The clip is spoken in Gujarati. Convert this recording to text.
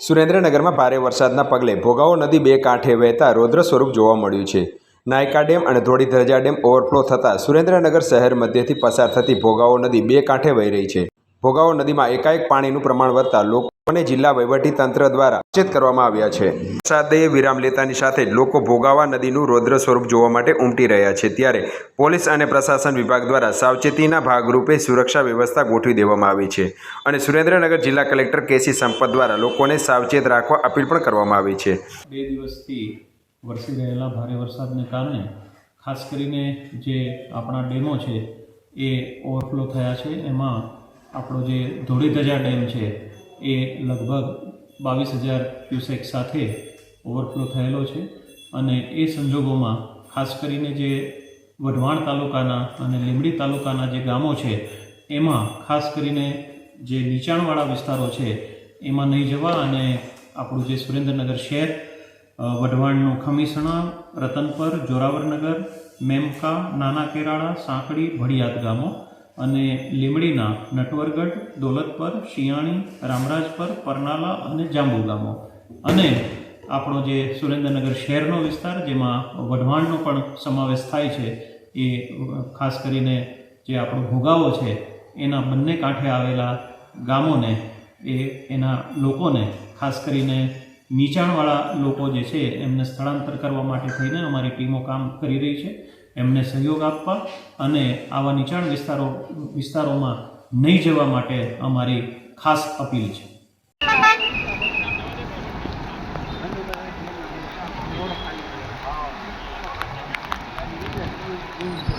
સુરેન્દ્રનગરમાં ભારે વરસાદના પગલે ભોગાવો નદી બે કાંઠે વહેતા રૌદ્ર સ્વરૂપ જોવા મળ્યું છે. નાયકા ડેમ અને ધોળીધજા ડેમ ઓવરફ્લો થતાં સુરેન્દ્રનગર શહેર મધ્યથી પસાર થતી ભોગાવો નદી બે કાંઠે વહી રહી છે. ભોગાવો નદીમાં એકાએક પાણીનું પ્રમાણ વધતા લોકોને જિલ્લા વહીવટી તંત્ર દ્વારા સચેત કરવામાં આવ્યા છે. વરસાદે વિરામ લેતાની સાથે લોકો ભોગાવા નદીનું રૌદ્ર સ્વરૂપ જોવા માટે ઉમટી રહ્યા છે. ત્યારે પોલીસ અને પ્રશાસન વિભાગ દ્વારા સાવચેતીના ભાગરૂપે સુરક્ષા વ્યવસ્થા ગોઠવી દેવામાં આવી છે અને સુરેન્દ્રનગર જિલ્લા કલેક્ટર કેસી સંપત દ્વારા લોકોને સાવચેત રાખવા અપીલ પણ કરવામાં આવી છે. બે દિવસથી વરસી રહેલા ભારે વરસાદને કારણે ખાસ કરીને જે આપણા ડેમો છે એ ઓવરફ્લો થયા છે. એમાં આપણો જે ધોળીધજા ડેમ છે, એ લગભગ બાવીસ હજાર ક્યુસેક સાથે ઓવરફ્લો થયેલો છે અને એ સંજોગોમાં ખાસ કરીને જે વઢવાણ તાલુકાના અને લીંબડી તાલુકાના જે ગામો છે, એમાં ખાસ કરીને જે નીચાણવાળા વિસ્તારો છે, એમાં નહીં જવા અને આપણું જે સુરેન્દ્રનગર શહેર વઢવાણનું ખમીસણા, રતનપર, જોરાવરનગર, મેમકા, નાના કેરાળા, સાંકડી ભડિયાદ ગામો અને લીમડીના નટવરગઢ, દોલતપર શિયાણી રામરાજપર, પરનાલા અને જાંબુ ગામો અને આપણો જે સુરેન્દ્રનગર શહેરનો વિસ્તાર, જેમાં વઢવાણનો પણ સમાવેશ થાય છે, એ ખાસ કરીને જે આપણો ભોગાવો છે, એના બંને કાંઠે આવેલા ગામોને, એ એના લોકોને, ખાસ કરીને નીચાણવાળા લોકો જે છે, એમને સ્થળાંતર કરવા માટે થઈને અમારી ટીમો કામ કરી રહી છે. એમને સહયોગ આપવા અને આવા નીચાણ વિસ્તારો, વિસ્તારોમાં નહીં જવા માટે અમારી ખાસ અપીલ છે Thank you.